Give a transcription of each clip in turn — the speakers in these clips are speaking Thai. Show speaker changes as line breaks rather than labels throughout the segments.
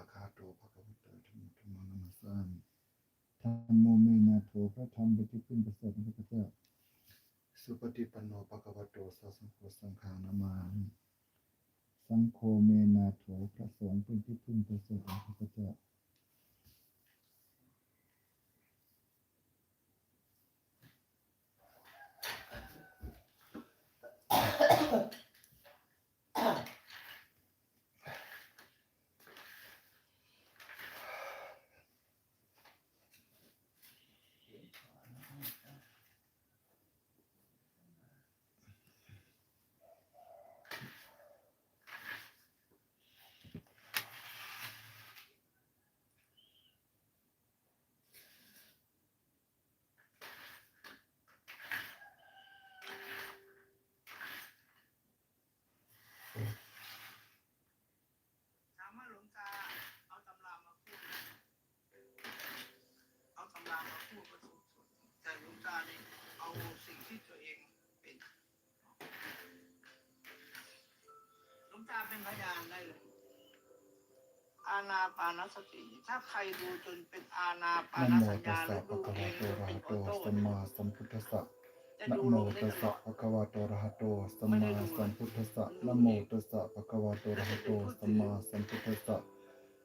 าคาโตภะคะวะโตธรรมธรรมนามัสสามิธรรมโมเมนาโถพระธรรมเปที่พึ่งประเสริฐนะพระเจ้า สุปฏิปันโนภะคะวะโตสาวกสังฆานามาสังโฆเมนาโถพระสงฆ์เป็นที่พึ่งประเสริฐนะพระเจ้า
ถามว่าหลวงตาเอาตำรามาพูด เอาตำรามาพูดก็ถูกสุดแต่หลวงตาเนี่ยเอาสิ่งที่ตัวเองเป็นหลวง ตาเป็นพยานได้เลย อาณาปานสติ ถ้าใครดูจนเป็นอาณาปา
นะ
น
โม
สัญ
ตัส
ญา
สะ
แล้ว
ภะ
ดู
คะ
เอ
วะ
ง
โต
เลย
อะระหะโต
เป็นออโต้
สัมมาสัมพุทธัสสะ
จะ
นะ
ดู
โม
ลงได้
ตัส
ตล
สะ
อด
ภะคะวะโตอะระหะโตสัมมาสัมพุทธัสสะนะโมตัสสะภะคะวะโตอะระหะโตสัมมาสัมพุทธัสสะ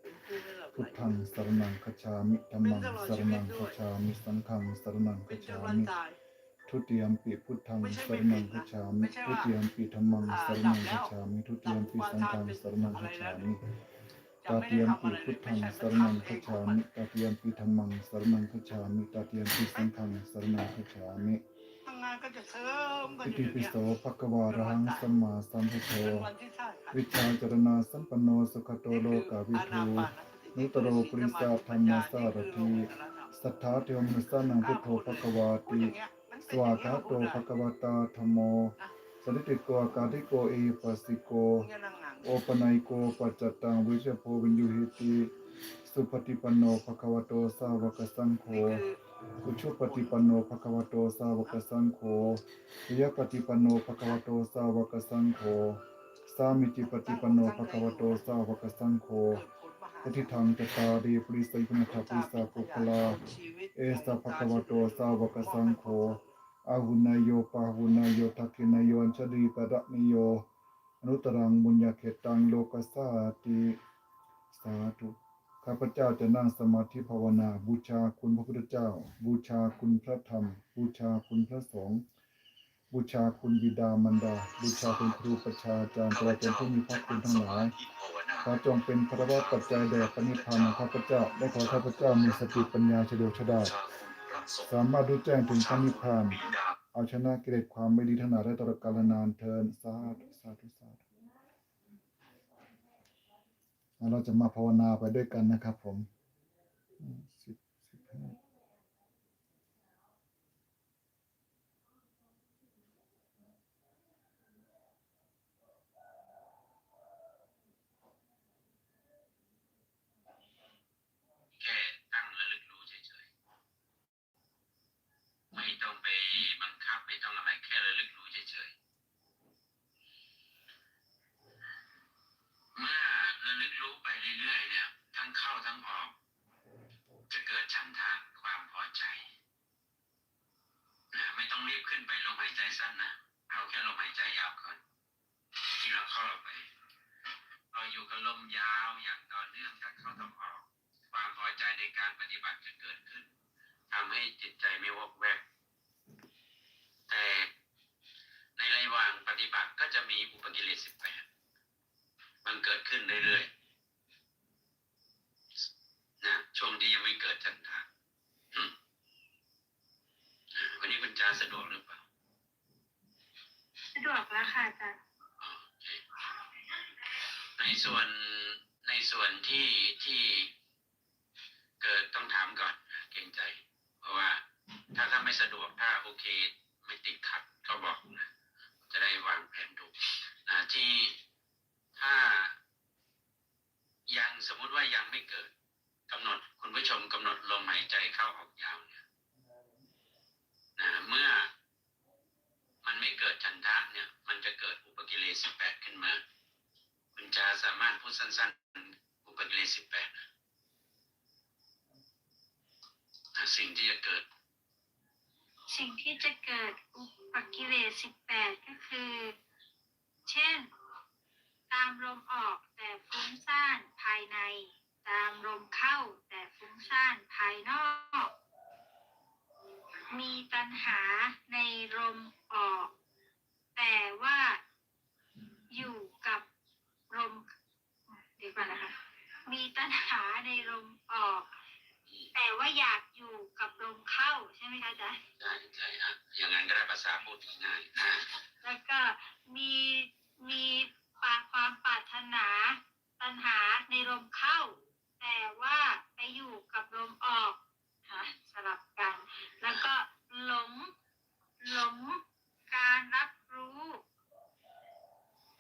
เป็นผู้ไม่หลับไห
พุท
ล
ธังสรณังคัจฉามิธัมมังสรณังคัจฉามิสังฆังสรณัง
เป็
คั
น
จ
จน
ฉา
วัน
มิ
ตาย
ทุติยมปิพุทธัง
ไม่ใช่
ส
ไม่
ร
เป็
ณั
น
ง
นะ
คัจฉามิ
ไม่ใช่
ทุ
ว่า
ติยมปิธัมมัง
อ่า
สร
ดั
ณั
บ
ง
แล้
คัจ
ว
ฉามิทุติ
ดั
ย
บ
มปิ
วา
สัง
ทาน
ฆัง
เป็น
สรณัง
อะ
คั
ไร
จ
แล้
ฉาว
เนี่
มิ
ยจะ
ตา
ไม่
ติ
ได้
ยม
ทำ
ปิ
อะไรเล
พุ
ย
ท
ไม่
ธัง
ใช่
ส
มัน
รณัง
ทำเอ
คัจ
งของ
ฉา
มั
มิ
น
ตาติยมปิธัมมังสรณังคัจฉามิตาติยมปิสังฆังสรณังคัจฉามิ
ทำงานก็จะเสริมกัน
ปิ
อยู่
ติ
อย่าง
ปิ
เงี้ย
โสภะคะวะระหังสัมมาสัมพุทโธ
เป็นวันที่ท่าขาด
วิชาจรณาสัมปันโนสุขโต
นี่
โล
คือกา
วิ
อา
ทู
นาปานสติ
นุตโรปริสาธรรมสารทีสัทธาเทวมนุสสานังพุทโธภควา
พูด
ติ
อย่างเงี้ยมัน
ส
เป็นอ
วา
ย่างเงี้ย
คาโต
พูดได้
ภควตาธรรมโมสริติโกอากาติโกเอปัสสิโก
มึงอย่านั่งหนัง
โอปนัยโกปัจจตังวิเชโพวินยูหิติสุปฏิปันโนภควโตสาวกสังโฆ
นี่คือ
อุชุปฏิปันโนภควโตสาวกสังโฆวิยปฏิปันโนภควโตสาวกสังโฆสามิจิปฏิปันโนภควโตสาวกสังโฆ
เกิดผลมหา
ปฏิทังจตารีปริสยุณทัปริสาปุคลา เอสะภะคะวะโตสาวกสังโฆ อาหุนายโยปาหุนายโยทักขินายโยอัญชลีกะระนิโยอนุตรังบุญญาเขตังโลกัสสาติสาธุข้าพเจ้าจะนั่งสมาธิภาวนา บูชาคุณพระพุทธเจ้า บูชาคุณพระธรรม บูชาคุณพระสงฆ์บูชาคุณบิดามารดา บูชาคุณครูประชาจารย์ตลอดจนผู้มีพระคุณทั้งหลายขอจงเป็นพระวะปัจจัยแด่พระนิพพานของข้าพเจ้าและขอข้าพเจ้ามีสติปัญญาเฉลียวฉลาด สามารถรู้แจ้งถึงพระนิพพาน เอาชนะกิเลสความไม่ดีทั้งหลายได้ตลอดกาลนานเทินสาธุสาธุสาธุแล้วเราจะมาภาวนาไปด้วยกันนะครับผมอืมสิบสิบห้า
แค่ตั้งระลึกรู้เฉยๆ ไม่ต้องไปบัง คับไม่ต้องอะไรแค่ระลึกรู้เฉยๆเมื่อระลึกรู้ไปเรื่อยๆเนี่ยทั้งเข้าทั้งออก จะเกิดฉันทะความพอใจนะไม่ต้องรีบขึ้นไปลมหายใจสั้นนะเอาแค่ลมหายใจยาวก่อนทีละข้อไปเราอยู่กับลมยาวอย่างต่อเนื่องทั้งเข้าทั้งออก ความพอใจในการปฏิบัติจะเกิดขึ้นทำให้จิตใจไม่วอกแวก แต่ในระหว่างปฏิบัติก็จะมีอุปกิเลสสิบแปดมันเกิดขึ้นเรื่อยๆนะช่วงที่ยังไม่เกิดจันทะวันนี้คุณจาสะดวกหรือเปล่า
สะดวกแล้วค่ะอาจารย์
อ๋อโอเคในส่วนในส่วนที่ที่เกิดต้องถามก่อนเกรงใจ เพราะว่า ถ้าถ้าไม่สะดวกถ้าโอเค ไม่ติดขัดก็บอกนะจะได้วางแผนถูกนะที่ถ้า ยังสมมุติว่ายังไม่เกิดกำหนดคุณผู้ชมกำหนดลมหายใจเข้าออกยาวเนี่ยนะเมื่อ มันไม่เกิดฉันทะเนี่ย มันจะเกิดอุปกิเลสสิบแปดขึ้นมา คุณจา สามารถพูดสั้นๆ อุปกิเลสสิบแปด สิ่งที่จะเกิด
สิ่งที่จะเกิดอุปกิเลสสิบแปดก็คือ เช่น ตามลมออกแต่ฟุ้งซ่านภายใน ตามลมเข้าแต่ฟุ้งซ่านภายนอก มีตัณหาในลมออก แต่ว่าอยู่กับลมเดี๋ยวก่อนนะคะ มีตัณหาในลมออก แต่ว่าอยาก มคะอาจารย์
ใช่ใช่อะอย่างนั้นก็ได้ภาษาพูดง่ายๆอะ
แล้วก็มีมีปาความปรารถนาตัณหาในลมเข้า แต่ว่าไปอยู่กับลมออกค่ะสลับกัน แล้วก็หลงหลงการรับรู้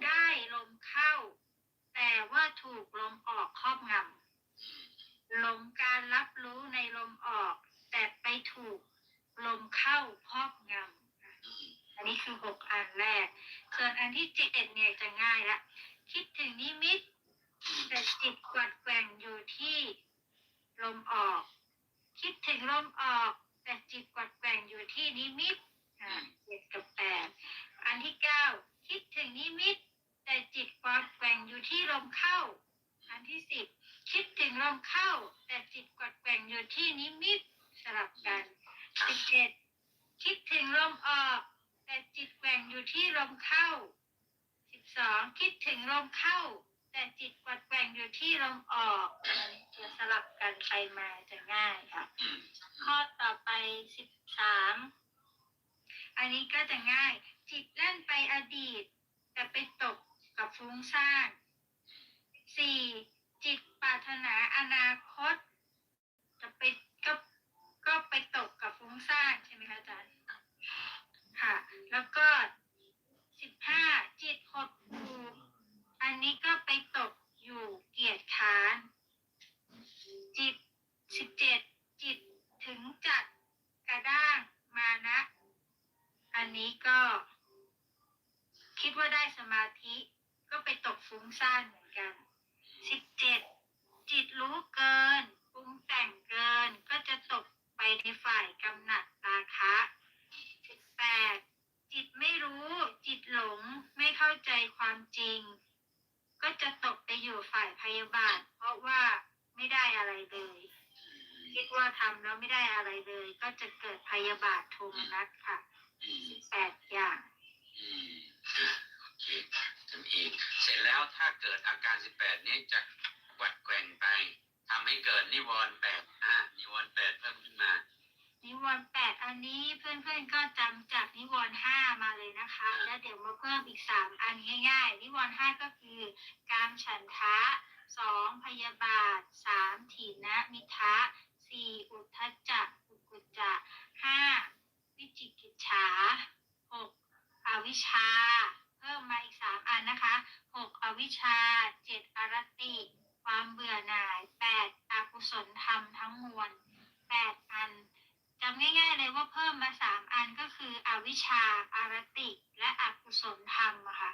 ได้ลมเข้า แต่ว่าถูกลมออกครอบงำหลงการรับรู้ในลมออก แต่ไปถูกลมเข้าครอบงำ อันนี้คือหกอันแรก ส่วนอันที่เจ็ดเนี่ยจะง่ายละคิดถึงนิมิต แต่จิตกวัดแกว่งอยู่ที่ลมออก คิดถึงลมออก แต่จิตกวัดแกว่งอยู่ที่นิมิตอ่าเจ็ดกับแปดอันที่เก้าคิดถึงนิมิต แต่จิตกวัดแกว่งอยู่ที่ลมเข้า อันที่สิบคิดถึงลมเข้า แต่จิตกวัดแกว่งอยู่ที่นิมิตสลับกันสิบเจ็ดคิดถึงลมออก แต่จิตแกว่งอยู่ที่ลมเข้าสิบสองคิดถึงลมเข้า แต่จิตกวัดแกว่งอยู่ที่ลมออกมันจะสลับกันไปมาจะง่ายค่ะ ข้อต่อไปสิบสามอันนี้ก็จะง่าย จิตเล่นไปอดีต แต่ไปตกกับฟุ้งซ่านสี่จิตปรารถนาอนาคต จะไปก็ก็ไปตกกับฟุ้งซ่านใช่ไหมคะอาจารย์ ค่ะ แล้วก็สิบห้าจิตหดหูอันนี้ก็อยู่เกียรติค้าน จิตสิบเจ็ดจิตถึงจัดกระด้างมานะ อันนี้ก็ คิดว่าได้สมาธิ ก็ไปตกฟุ้งซ่านเหมือนกันสิบเจ็ดจิตรู้เกินปรุงแต่งเกิน ก็จะตกไปในฝ่ายกำหนัดราคะสิบแปดจิตไม่รู้ จิตหลงไม่เข้าใจความจริง ก็จะตกไปอยู่ฝ่ายพยาบาท เพราะว่าไม่ได้อะไรเลย คิดว่า ทำแล้วไม่ได้อะไรเลย ก็จะเกิดพยาบาทโทมนัสค่ะ
อืม
แปดอย่าง
อืมอะโอเคทำอีก เสร็จแล้วถ้าเกิดอาการสิบแปดนี้จะกวัดแกว่งไปทำให้เกิดนิวรณ์แปดอะนิวรณ์แปดเพิ่มขึ้นมา
นิวรณ์แปดอันนี้เพื่อนๆก็จำจากนิวรณ์ห้ามาเลยนะคะ แล้วเดี๋ยวมาเพิ่มอีกสามอันง่ายๆ นิวรณ์ห้าก็คือ การฉันทะสองพยาบาทสามถีนะมิทะสี่อุทธัจจะอุกุจจะห้าวิจิกิจฉาหกอวิชชา เพิ่มมาอีกสามอันนะคะหกอ วิชาเจ็ดอรติ ความเบื่อหน่ายแปดอกุศลธรรมทั้งมวลแปดอันจำง่ายๆเลยว่าเพิ่มมาสามอันก็คืออวิชาอารติ และอกุศลธรรมอะค่ะ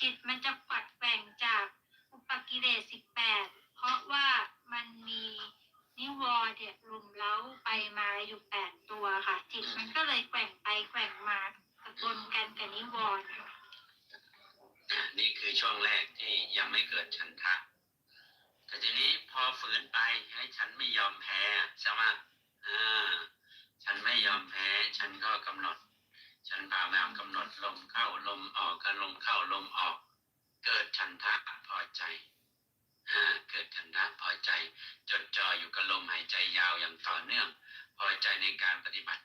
จิตมันจะปัดแบ่งจากอุปกิเลสสิบแปดเพราะว่ามันมีนิวรณ์เนี่ยรุมเล้าไปมาอยู่แปดตัวค่ะ จิตมันก็เลยแกว่งไปแกว่งมากระบนกันกับนิวรณ์ค่ะ
นี่คือช่วงแรกที่ยังไม่เกิดฉันทะแต่ทีนี้พอฝืนไปให้ฉันไม่ยอมแพ้ใช่ไหมอ่าฉันไม่ยอมแพ้ ฉันก็กำหนด ฉันพยายามกำหนดลมเข้าลมออกกันลมเข้าลมออก เกิดฉันทะพอใจอ่าเกิดฉันทะพอใจ จดจ่ออยู่กับลมหายใจยาวอย่างต่อเนื่อง พอใจในการปฏิบัติ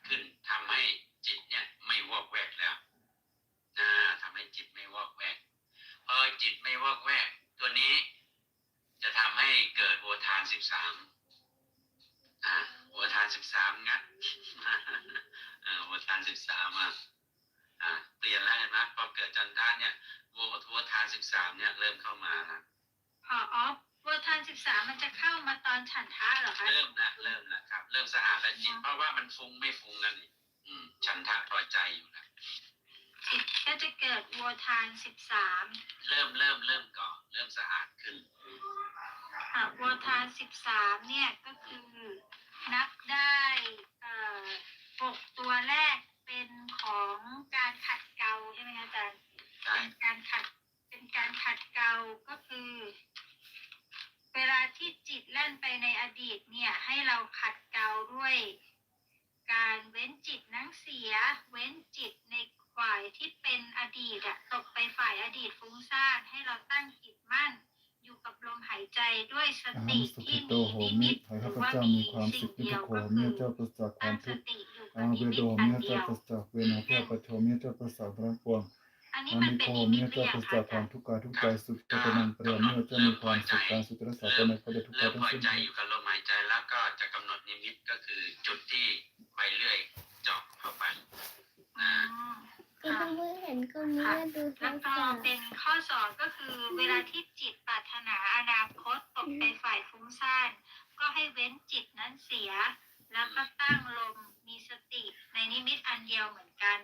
ามเนี่ยเริ่มเข้ามาละ
อ๋ออ๋อเวอทานสิบสามมันจะเข้ามาตอนฉันท้าเหรอคะ
เริ่มนะเริ่มนะครับ เริ่มสะอาดและจิตเพราะว่ามันฟุ้งไม่ฟุ้งนั่นเองอืมฉันทะพอใจอยู่นะ
จิตก็จะเกิดวัวทานสิบสาม
เริ่มเริ่มเริ่มก่อนเริ่มสะอาด
ขึ้นวัวทานสิบสามเนี่ยก็คือานให้เราตั้งจิตมั่น อยู่กับลมหายใจด้วยสติ
ส
ที่มีนิ
มิ
ต
ห
รือว่ามี
ความสุ
สิ่
ข
งเดียว
ก็
คื
เมื่อเจ้าประจากควา
ตั้
ม
งส
ทุกข์
ติอยู่กับ
อา
นิ
เว
มิ
โด
ตอัน
เมื่อ
เดี
เจ้า
ยว
ประจากเวนะเพื่อประโชเมื่อเจ้าประสาทพระปวง
อันนี้มันเป็
น
นิมิ
เมื่
ต
เจ้าประจาก
อา
ควา
ม
ทุกข์กายทุกใจสุขเจตนังเปรียเมื่อเจ้ามีความสุขการสุขรักษาตัวในพระทุก
เริ่
กาย
ม
ทั้
พ
ง
อ
สิ้น
ใจอยู่กับลมหายใจแล้วก็จะกำหนดนิมิตก็คือจุดที่ใบเลื่อยเจาะเข้าไป
อ๋อ
ก็เพิ่งเห็นก็ มีดู
แล้วก็
สอน
เป็นข้อสองก็คือเวลาที่จิตปรารถนาอนาคตตกไปฝ่ายฟุ้งซ่านก็ให้เว้นจิตนั้นเสีย แล้วก็ตั้งลมมีสติในนิมิตอันเดียวเหมือนกัน